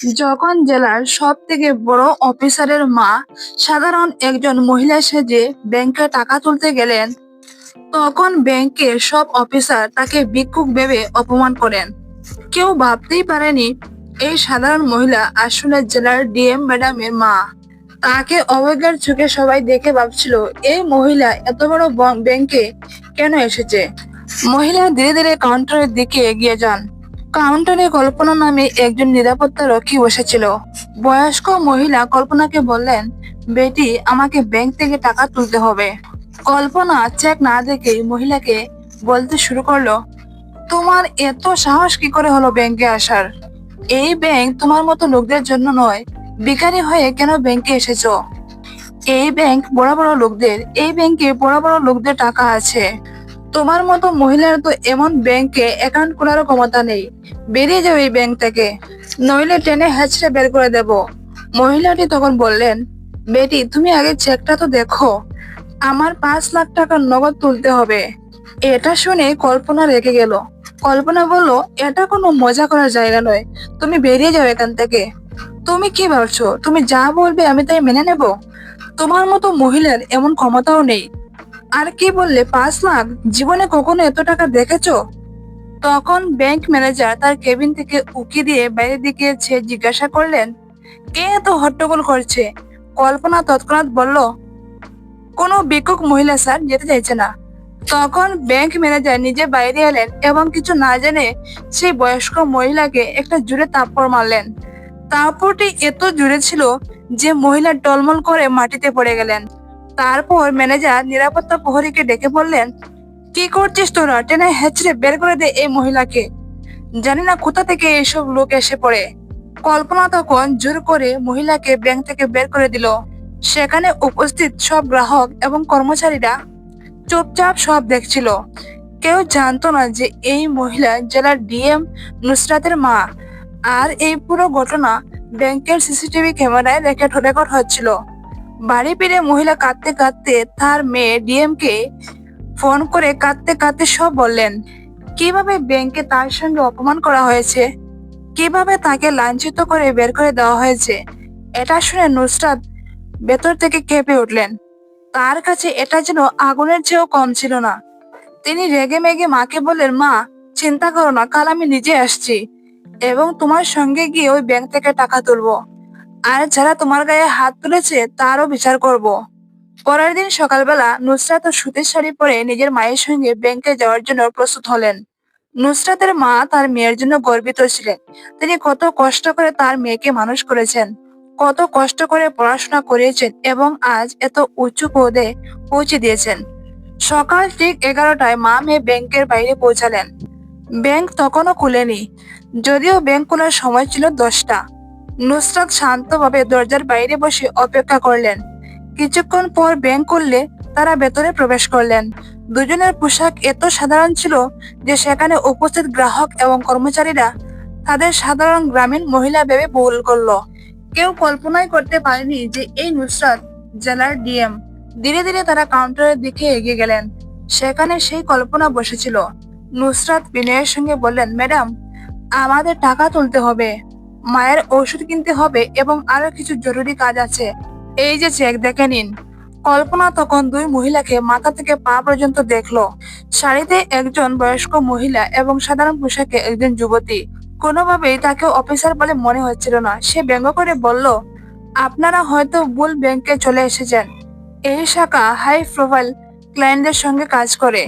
যখন জেলার সব থেকে বড় অফিসারের মা সাধারণ একজন মহিলা সেজে ব্যাংকে টাকা তুলতে গেলেন, তখন ব্যাংকের সব অফিসার তাকে ভিক্ষুক ভেবে অপমান করেন। কেউ ভাবতেই পারেনি এই সাধারণ মহিলা আসলে জেলার ডিএম ম্যাডামের মা। তাকে অবজ্ঞার চোখে সবাই দেখে ভাবছিল, এই মহিলা এত বড় ব্যাংকে কেন এসেছে? মহিলা ধীরে ধীরে কাউন্টারের দিকে এগিয়ে যান। কাউন্টারে কল্পনা নামে একজন নিরাপত্তা রক্ষী বসেছিল। বয়স্ক মহিলা কল্পনাকে বললেন, বেটি, আমাকে ব্যাংক থেকে টাকা তুলতে হবে। কল্পনা চেক না দেখে মহিলাকে বলতে শুরু করল, তোমার এত সাহস কি করে হলো ব্যাংকে আসার? এই ব্যাংক তোমার মতো লোকদের জন্য নয় বেকারি হয়ে কেন ব্যাংকে এসেছ? এই ব্যাংক বড় বড় লোকদের, এই ব্যাংকে বড় বড় লোকদের টাকা আছে। তোমার মতো মহিলার তো এমন ব্যাংকে অ্যাকাউন্ট খোলারও ক্ষমতা নেই। বেরিয়ে যাও এই ব্যাংক থেকে। নইলে টেনে হ্যাচড়ে বের করে দেব। মহিলাটি তখন বললেন, বেটি, তুমি আগে চেকটা তো দেখো। আমার পাঁচ লাখ টাকার নগদ তুলতে হবে। এটা শুনে কল্পনা রেখে গেল। কল্পনা বলল, এটা কোনো মজা করার জায়গা নয়। তুমি বেরিয়ে যাও এখান থেকে। তুমি কি ভাবছ? তুমি যা বলবে আমি তাই মেনে নেব? তোমার মতো মহিলার এমন ক্ষমতাও নেই। আর কি বললে, পাঁচ লাখ? জীবনে কখনো এত টাকা দেখেছ? তখন ব্যাংক ম্যানেজার তার কেবিন থেকে উকি দিয়ে বাইরের দিকে সে জিজ্ঞাসা করলেন, কে এত হট্টগোল করছে? কল্পনা তৎক্ষণাৎ বলল, কোনো বিক্ষুক মহিলা স্যার, যেতে চাইছে না। তখন ব্যাংক ম্যানেজার নিজে বাইরে এলেন এবং কিছু না জেনে সেই বয়স্ক মহিলাকে একটা জুড়ে তাপ্পড় মারলেন। তাপ্পড়টি এত জুড়ে ছিল যে মহিলা টলমল করে মাটিতে পড়ে গেলেন। তারপর ম্যানেজার নিরাপত্তা প্রহরীকে ডেকে বললেন, কি করছিস তোরা? টেনে হেঁচড়ে বের করে দে এই মহিলাকে। জানি না কোথা থেকে এইসব লোক এসে পড়ে। কল্পনা তখন জোর করে মহিলাকে ব্যাংক থেকে বের করে দিল। সেখানে উপস্থিত সব গ্রাহক এবং কর্মচারীরা চুপচাপ সব দেখছিল। কেউ জানতো না যে এই মহিলা জেলার ডিএম নুসরাতের মা। আর এই পুরো ঘটনা ব্যাংকের সিসিটিভি ক্যামেরায় রেকর্ড হচ্ছিল। বাড়ি ফিরে মহিলা কাঁদতে কাঁদতে তার মেয়ে ডিএম কে ফোন করে কাঁদতে কাঁদতে সব বললেন, কীভাবে ব্যাংকে তার সঙ্গে অপমান করা হয়েছে? কীভাবে তাকে লাঞ্ছিত করে বের করে দেওয়া হয়েছে? এটা শুনে নুসরাত ভেতর থেকে কেঁপে উঠলেন। তার কাছে এটা যেন আগুনের চেয়েও কম ছিল না। তিনি রেগে মেগে মাকে বললেন, মা, চিন্তা করো না, কাল আমি নিজে আসছি এবং তোমার সঙ্গে গিয়ে ওই ব্যাংক থেকে টাকা তুলবো। আর যারা তোমার গায়ে হাত তুলেছে, তারও বিচার করব। পরের দিন সকালবেলা নুসরাত ও সুতির শাড়ি পরে নিজের মায়ের সঙ্গে ব্যাংকে যাওয়ার জন্য প্রস্তুত হলেন। নুসরাতের মা তার মেয়ের জন্য গর্বিত ছিলেন। তিনি কত কষ্ট করে তার মেয়েকে মানুষ করেছেন, কত কষ্ট করে পড়াশোনা করিয়েছেন এবং আজ এত উঁচু পদে পৌঁছে দিয়েছেন। সকাল ঠিক এগারোটায় মা মেয়ে ব্যাংকের বাইরে পৌঁছালেন। ব্যাংক তখনও খুলেনি, যদিও ব্যাংক খোলার সময় ছিল দশটা। নুসরাত শান্তভাবে দরজার বাইরে বসে অপেক্ষা করলেন। কিছুক্ষণ পর ব্যাংক করলে তারা ভেতরে প্রবেশ করলেন। দুজনের পোশাক এত সাধারণ ছিল যে সেখানে উপস্থিত গ্রাহক এবং কর্মচারীরা তাদের সাধারণ গ্রামীণ মহিলা ভেবে ভুল করল। কেউ কল্পনাই করতে পারেনি যে এই নুসরাত জেলার ডিএম। ধীরে ধীরে তারা কাউন্টারের দিকে এগিয়ে গেলেন। সেখানে সেই কল্পনা বসেছিল। নুসরাত বিনয়ের সঙ্গে বললেন, ম্যাডাম, আমাদের টাকা তুলতে হবে। মায়ের ওষুধ কিনতে হবে এবং আরও কিছু জরুরি কাজ আছে। এই যে চেক দেখে নিন। কল্পনা তখন দুই মহিলাকে মাথা থেকে পা পর্যন্ত দেখল। শাড়িতে একজন বয়স্ক মহিলা এবং সাধারণ পোশাকে একজন যুবতী। কোনোভাবেই তাকে অফিসার বলে মনে হচ্ছিল না। সে ব্যঙ্গ করে বলল, আপনারা হয়তো ভুল ব্যাংকে চলে এসেছেন। এই শাখা হাই প্রোফাইল ক্লায়েন্টদের সঙ্গে কাজ করে।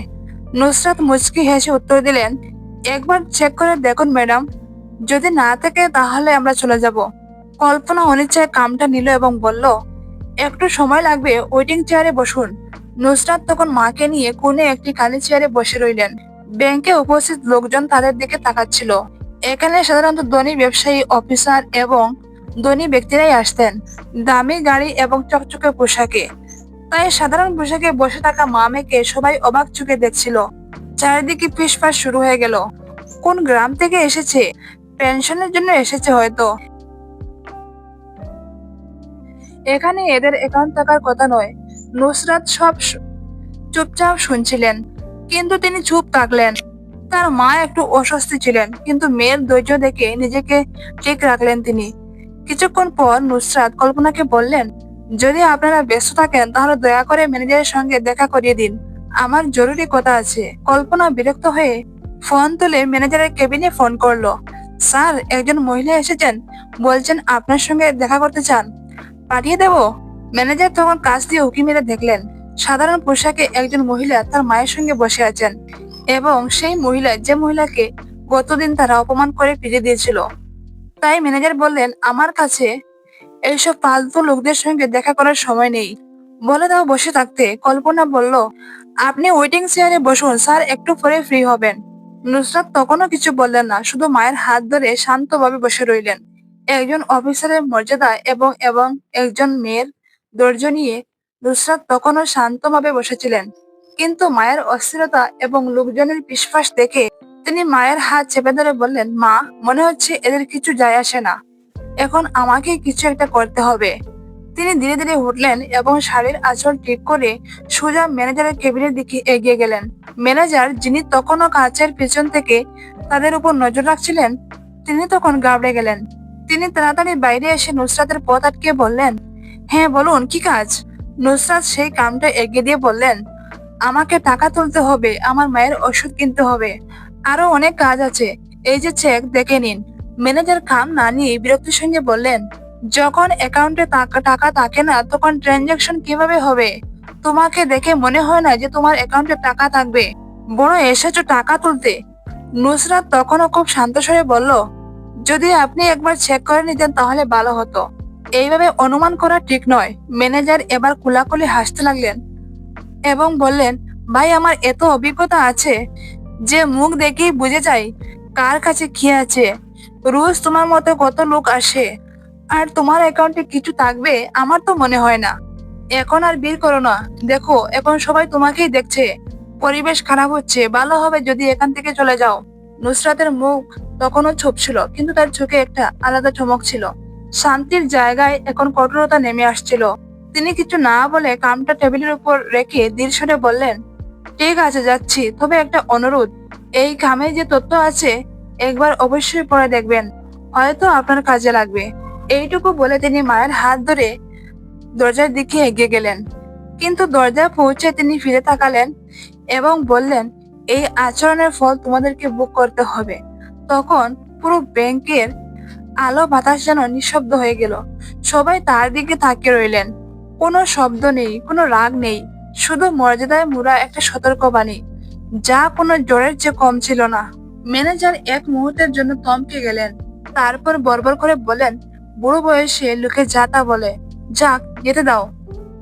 নুসরাত মুচকি হেসে উত্তর দিলেন, একবার চেক করে দেখুন, ম্যাডাম। যদি না থাকে তাহলে আমরা চলে যাব। কল্পনা অনিচ্ছায় কামটা নিল এবং বলল, একটু সময় লাগবে ওয়েটিং চেয়ারে বসুন। নুসরাত তখন মাকে নিয়ে কোণে একটি কালি চেয়ারে বসে রইলেন। ব্যাংকে উপস্থিত লোকজন তাদের দিকে তাকাচ্ছিল। এখানে সাধারণত ধনী ব্যবসায়ী, অফিসার এবং ধনী ব্যক্তিরাই আসতেন, দামি গাড়ি এবং চকচকে পোশাকে। তাই সাধারণ পোশাকে বসে থাকা মা মেয়েকে সবাই অবাক চোখে দেখছিল। চারিদিকে ফিসফাস শুরু হয়ে গেল। কোন গ্রাম থেকে এসেছে? পেনশনের জন্য এসেছে হয়তো। এখানে এদের একাউন্ট থাকার কথা নয়। নুসরাত সব চুপচাপ শুনছিলেন, কিন্তু তিনি চুপ থাকলেন। তার মা একটু অস্বস্তি ছিলেন, কিন্তু মেয়ের ধৈর্য দেখে নিজেকে ঠিক রাখলেন তিনি। কিছুক্ষণ পর নুসরাত কল্পনাকে বললেন, যদি আপনারা ব্যস্ত থাকেন, তাহলে দয়া করে ম্যানেজারের সঙ্গে দেখা করিয়ে দিন। আমার জরুরি কথা আছে। কল্পনা বিরক্ত হয়ে ফোন তুলে ম্যানেজারের কেবিনে ফোন করল। স্যার, একজন মহিলা এসেছেন। বলছেন আপনার সঙ্গে দেখা করতে চান। পাঠিয়ে দেব? ম্যানেজার তখন কাজ দিয়ে উকি মেরে দেখলেন, সাধারণ পোশাকে একজন মহিলা তার মায়ের সঙ্গে বসে আছেন এবং সেই মহিলা যে মহিলাকে গতদিন তারা অপমান করে ফিরে দিয়েছিল। তাই ম্যানেজার বললেন, আমার কাছে এইসব ফালতু লোকদের সঙ্গে দেখা করার সময় নেই। বলে দাও বসে থাকতে। কল্পনা বলল, আপনি ওয়েটিং চেয়ারে বসুন, স্যার, একটু পরে ফ্রি হবেন। নুসরাত তখনও কিছু বললেন না, শুধু মায়ের হাত ধরে শান্তভাবে বসে রইলেন। একজন অফিসারের মর্যাদা এবং এবং একজন মেয়ের ধৈর্য নিয়ে নুসরাত তখনও শান্তভাবে বসেছিলেন। কিন্তু মায়ের অস্থিরতা এবং লোকজনের বিশ্বাস দেখে তিনি মায়ের হাত চেপে ধরে বললেন, মা, মনে হচ্ছে এদের কিছু যায় আসে না। এখন আমাকে কিছু একটা করতে হবে। তিনি ধীরে ধীরে উঠলেন এবং শাড়ির আঁচল ঠিক করে সোজা ম্যানেজারের কেবিনের দিকে এগিয়ে গেলেন। ম্যানেজার যিনি তখনও কাঁচের পেছন থেকে তাদের উপর নজর রাখছিলেন, তিনি তখন গাবড়ে গেলেন। তিনি তাড়াতাড়ি বাইরে এসে নুসরাতের পথ আটকে বললেন হ্যাঁ বলুন, কি কাজ? নুসরাত সেই কামটা এগিয়ে দিয়ে বললেন, আমাকে টাকা তুলতে হবে, আমার মায়ের ওষুধ কিনতে হবে। আরও অনেক কাজ আছে। এই যে চেক, দেখে নিন। ম্যানেজার কাম না নিয়ে বিরক্তির সঙ্গে বললেন, যখন অ্যাকাউন্টে টাকা থাকে না, তখন ট্রানজাকশন কীভাবে হবে? তোমাকে দেখে মনে হয় না যে তোমার অ্যাকাউন্টে টাকা থাকবে। বড় এসেছ টাকা তুলতে। নুসরাত তখনও খুব শান্ত স্বরে বলল, যদি আপনি একবার চেক করে নিতেন তাহলে ভালো হতো। এইভাবে অনুমান করা ঠিক নয়। ম্যানেজার এবার কুলাকুলি হাসতে লাগলেন এবং বললেন, ভাই, আমার এত অভিজ্ঞতা আছে যে মুখ দেখেই বুঝে যায় কার কাছে কি আছে। রোজ তোমার মতো কত লোক আসে। আর তোমার অ্যাকাউন্টে কিছু থাকবে, আমার তো মনে হয় না। এখন আর বের করো না। দেখো, এখন সবাই তোমাকেই দেখছে। পরিবেশ খারাপ হচ্ছে, ভালো হবে যদি এখান থেকে চলে যাও। নুসরাতের মুখ তখনও ছোপ ছিল, কিন্তু তার চোখে একটা আলাদা চমক ছিল। শান্তির জায়গায় এখন কঠোরতা নেমে আসছিল। তিনি কিছু না বলে কামটা টেবিলের উপর রেখে দীর্ঘরে বললেন, ঠিক আছে, যাচ্ছি। তবে একটা অনুরোধ, এই কামে যে তথ্য আছে, একবার অবশ্যই পড়ে দেখবেন। হয়তো আপনার কাজে লাগবে। এইটুকু বলে তিনি মায়ের হাত ধরে দরজার দিকে এগিয়ে গেলেন। কিন্তু দরজা পৌঁছে তিনি ফিরে তাকালেন এবং বললেন, এই আচরণের ফল তোমাদেরকে বুক করতে হবে। তখন পুরো ব্যাংকের আলো বাতাস যেন নিঃশব্দ হয়ে গেল। সবাই তার দিকে তাকিয়ে রইলেন। কোনো শব্দ নেই, কোনো রাগ নেই, শুধু মর্যাদায় মুড়া একটা সতর্কবাণী, যা কোনো জোরের চেয়ে কম ছিল না। ম্যানেজার এক মুহূর্তের জন্য থমকে গেলেন, তারপর বরবর করে বলেন, বুড়ো বয়সে লোকে যা তা বলে, যাক যেতে দাও।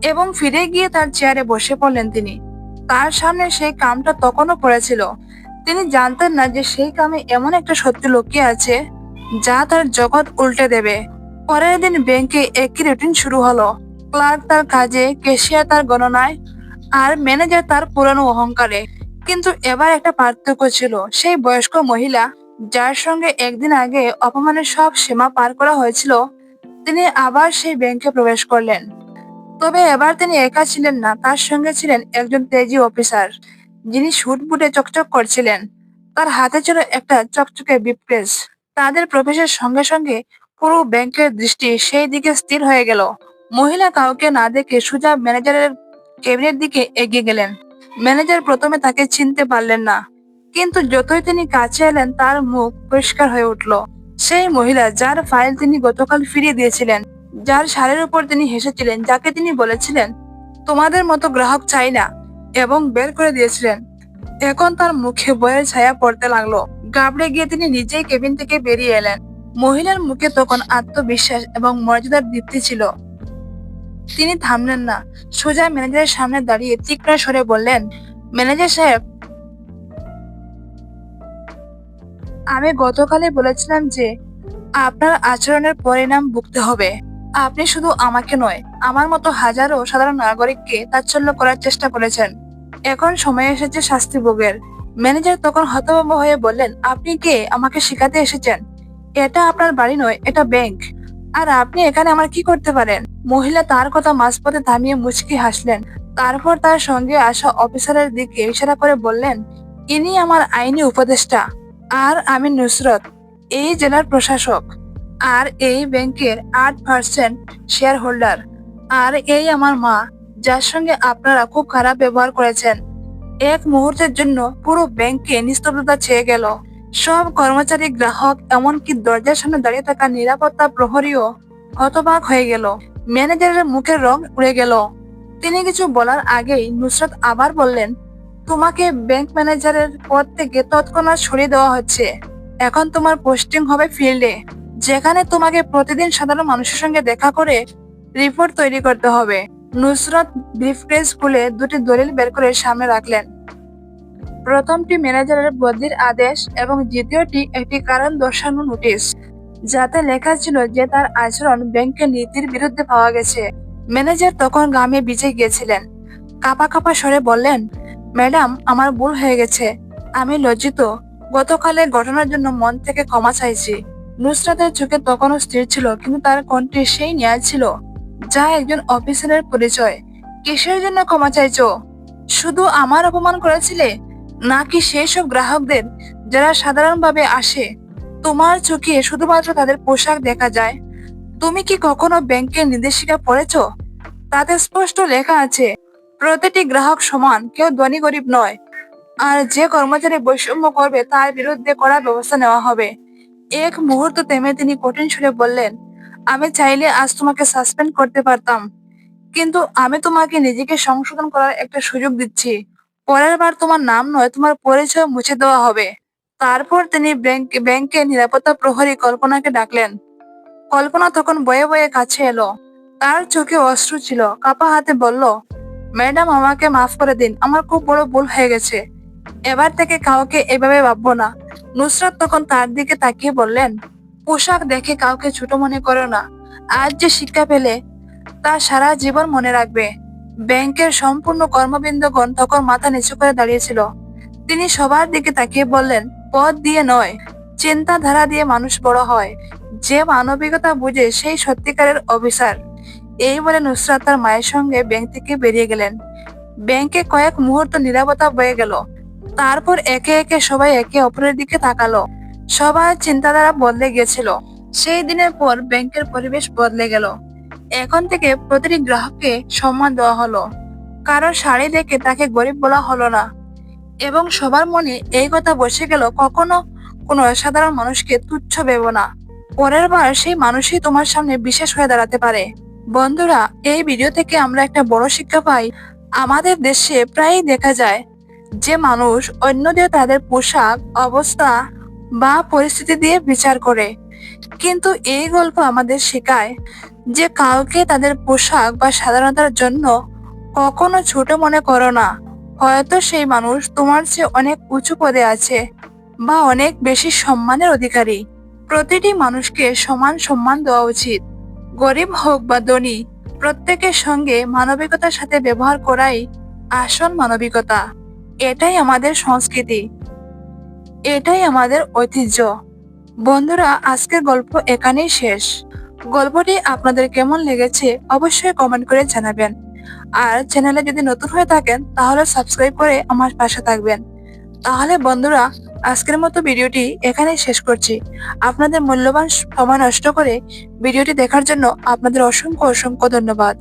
এবং ফিরে গিয়ে তার চেয়ারে বসে পড়লেন তিনি। তার সামনে সেই কামটা তখনও পড়েছিল। তিনি জানতেন না যে সেই কামে এমন একটা সত্যি লুকিয়ে আছে, যা তার জগৎ উল্টে দেবে। পরের দিন ব্যাংকে একই রুটিন শুরু হলো। ক্লার্ক তার কাজে কেশিয়ার তার গণনায়, আর ম্যানেজার তার পুরানো অহংকারে। কিন্তু এবার একটা পার্থক্য ছিল। সেই বয়স্ক মহিলা, যার সঙ্গে একদিন আগে অপমানের সব সীমা পার করা হয়েছিল তিনি আবার সেই ব্যাংকে প্রবেশ করলেন। তবে এবার তিনি একা ছিলেন না, তার সঙ্গে ছিলেন একজন তেজি অফিসার যিনি শুট বুটে চকচক করছিলেন। তার হাতে ছিল একটা চকচকে বিপ্রেস তাদের প্রবেশের সঙ্গে সঙ্গে পুরো ব্যাংকের দৃষ্টি সেই দিকে স্থির হয়ে গেল। মহিলা কাউকে না দেখে সুজা ম্যানেজারের কেবিনের দিকে এগিয়ে গেলেন। ম্যানেজার প্রথমে তাকে চিনতে পারলেন না, কিন্তু যতই তিনি কাছে এলেন, তার মুখ পরিষ্কার হয়ে উঠল। সেই মহিলা যার ফাইল তিনি গতকাল ফিরিয়ে দিয়েছিলেন, যার শাড়ির উপর তিনি হেসেছিলেন, যাকে তিনি বলেছিলেন, তোমাদের মতো গ্রাহক চাই না, এবং বের করে দিয়েছিলেন। এখন তার মুখে বয়ের ছায়া পড়তে লাগল। গাবড়ে গিয়ে তিনি নিজেই কেবিন থেকে বেরিয়ে এলেন। মহিলার মুখে তখন আত্মবিশ্বাস এবং মর্যাদার দীপ্তি ছিল। তিনি থামলেন না। সোজা ম্যানেজারের সামনে দাঁড়িয়ে তীক্ষ্ণ স্বরে বললেন, ম্যানেজার সাহেব আমি গতকালই বলেছিলাম যে আপনার আচরণের পরিণাম ভুগতে হবে। আপনি শুধু আমাকে নয়, আমার মতো হাজারো সাধারণ নাগরিককে তাচ্ছল্য করার চেষ্টা করেছেন। এখন সময় এসেছে শাস্তি ভোগের। ম্যানেজার তখন হতভম্ব হয়ে বললেন, আপনি কে? আমাকে শেখাতে এসেছেন। এটা আপনার বাড়ি নয়, এটা ব্যাংক। আর আপনি এখানে আমার কি করতে পারেন? মহিলা তার কথা মাঝপথে থামিয়ে মুচকি হাসলেন। তারপর তার সঙ্গে আসা অফিসারের দিকে ইশারা করে বললেন, ইনি আমার আইনি উপদেষ্টা। আর আমি নুসরত, এই জেলার প্রশাসক। আর এই ব্যাংকের আট পার্সেন্ট শেয়ার হোল্ডার আর এই আমার মা, যার সঙ্গে আপনারা খুব খারাপ ব্যবহার করেছেন। এক মুহূর্তের জন্য পুরো ব্যাংকে নিস্তব্ধতা ছেয়ে গেল। সব কর্মচারী, গ্রাহক, এমনকি দরজার সামনে দাঁড়িয়ে থাকা নিরাপত্তা প্রহরীও হতবাক হয়ে গেল। ম্যানেজারের মুখের রং উড়ে গেল। তিনি কিছু বলার আগেই নুসরত আবার বললেন তোমাকে ব্যাংক ম্যানেজারের পদ থেকে তৎক্ষণাৎ সরিয়ে দেওয়া হচ্ছে। এখন তোমার পোস্টিং হবে ফিল্ডে যেখানে তোমাকে প্রতিদিন সাধারণ মানুষের সঙ্গে দেখা করে রিপোর্ট তৈরি করতে হবে। নুসরত ব্রিফকেস খুলে দুটি দলিল বের করে সামনে রাখলেন। প্রথমটি ম্যানেজারের বদলির আদেশ এবং দ্বিতীয়টি একটি কারণ দর্শানো নোটিশ যাতে লেখা ছিল যে তার আচরণ ব্যাংকের নীতির বিরুদ্ধে পাওয়া গেছে। ম্যানেজার তখন গ্রামে বিজে গিয়েছিলেন। কাপা কাপা স্বরে বললেন ম্যাডাম, আমার ভুল হয়ে গেছে। আমি লজ্জিত। গতকালের ঘটনার জন্য মন থেকে ক্ষমা চাইছি। নুসরাতের চোখে তখনও স্থির ছিল, কিন্তু তার কণ্ঠে সেই ন্যায় ছিল, যা একজন অফিসারের পরিচয়। কিসের জন্য ক্ষমা চাইছ? শুধু আমার অপমান করেছিলে? নাকি সেই সব গ্রাহকদের, যারা সাধারণভাবে আসে? তোমার চোখে শুধুমাত্র তাদের পোশাক দেখা যায়। তুমি কি কখনো ব্যাংকের নির্দেশিকা পড়েছো? তাতে স্পষ্ট লেখা আছে প্রতিটি গ্রাহক সমান, কেউ ধনী, গরিব নয়। আর যে কর্মচারী বৈষম্য করবে, তার বিরুদ্ধে কড়া ব্যবস্থা নেওয়া হবে। এক মুহূর্ত থেমে তিনি কঠিন সুরে বললেন, আমি চাইলে আজ তোমাকে সাসপেন্ড করতে পারতাম। কিন্তু আমি তোমাকে নিজেকে সংশোধন করার একটা সুযোগ দিচ্ছি। পরের বার তোমার নাম নয়, তোমার পরিচয় মুছে দেওয়া হবে। তারপর তিনি ব্যাংক নিরাপত্তা প্রহরী কল্পনাকে ডাকলেন। কল্পনা তখন বয়ে বয়ে কাছে এলো। তার চোখে অশ্রু ছিল। কাপা হাতে বলল ম্যাডাম, আমাকে মাফ করে দিন। আমার খুব বড় ভুল হয়ে গেছে। এবার থেকে কাউকে এভাবে ভাববো না। নুসরাত তখন তার দিকে তাকিয়ে বললেন, পোশাক দেখে কাউকে ছোট মনে করো না। আজ যে শিক্ষা পেলে, তা সারা জীবন মনে রাখবে। ব্যাংকের সম্পূর্ণ কর্মবৃন্দগণ তখন মাথা নিচু করে দাঁড়িয়েছিল। তিনি সবার দিকে তাকিয়ে বললেন, পথ দিয়ে নয়, চিন্তাধারা দিয়ে মানুষ বড় হয়। যে মানবিকতা বুঝে সেই সত্যিকারের অফিসার। এই বলে নুসরাত তার মায়ের সঙ্গে ব্যাংক থেকে বেরিয়ে গেলেন। ব্যাংকে কয়েক মুহূর্ত নিরাপত্তা বয়ে গেল। তারপর একে একে সবাই একে অপরের দিকে তাকালো। সবার চিন্তাধারা বদলে গিয়েছিল। সেই দিনের পর ব্যাংকের পরিবেশ বদলে গেল। এখন থেকে প্রতিটি গ্রাহককে সম্মান দেওয়া হলো। কারও শাড়ি দেখে তাকে গরিব বলা হলো না। এবং সবার মনে এই কথা বসে গেল, কখনো কোনো সাধারণ মানুষকে তুচ্ছ ভেব না। পরের বার সেই মানুষই তোমার সামনে বিশেষ হয়ে দাঁড়াতে পারে। বন্ধুরা, এই ভিডিও থেকে আমরা একটা বড় শিক্ষা পাই। আমাদের দেশে প্রায়ই দেখা যায় যে মানুষ অন্যদের তাদের পোশাক, অবস্থা বা পরিস্থিতি দিয়ে বিচার করে। কিন্তু এই গল্প আমাদের শেখায় যে কাউকে তাদের পোশাক বা সাধারণতার জন্য কখনো ছোট মনে করো না। হয়তো সেই মানুষ তোমার চেয়ে অনেক উঁচু পদে আছে বা অনেক বেশি সম্মানের অধিকারী। প্রতিটি মানুষকে সমান সম্মান দেওয়া উচিত। গরিব হোক বা ধনী, প্রত্যেকের সঙ্গে মানবিকতার সাথে ব্যবহার করাই আসল মানবিকতা। এটাই আমাদের সংস্কৃতি। এটাই আমাদের ঐতিহ্য। বন্ধুরা, আজকের গল্প এখানেই শেষ। গল্পটি আপনাদের কেমন লেগেছে অবশ্যই কমেন্ট করে জানাবেন। আর চ্যানেলে যদি নতুন হয়ে থাকেন, তাহলে সাবস্ক্রাইব করে আমার পাশে থাকবেন। তাহলে বন্ধুরা আজকের মতো ভিডিওটি এখানেই শেষ করছি। আপনাদের মূল্যবান সময় নষ্ট করে ভিডিওটি দেখার জন্য আপনাদের অসংখ্য অসংখ্য ধন্যবাদ।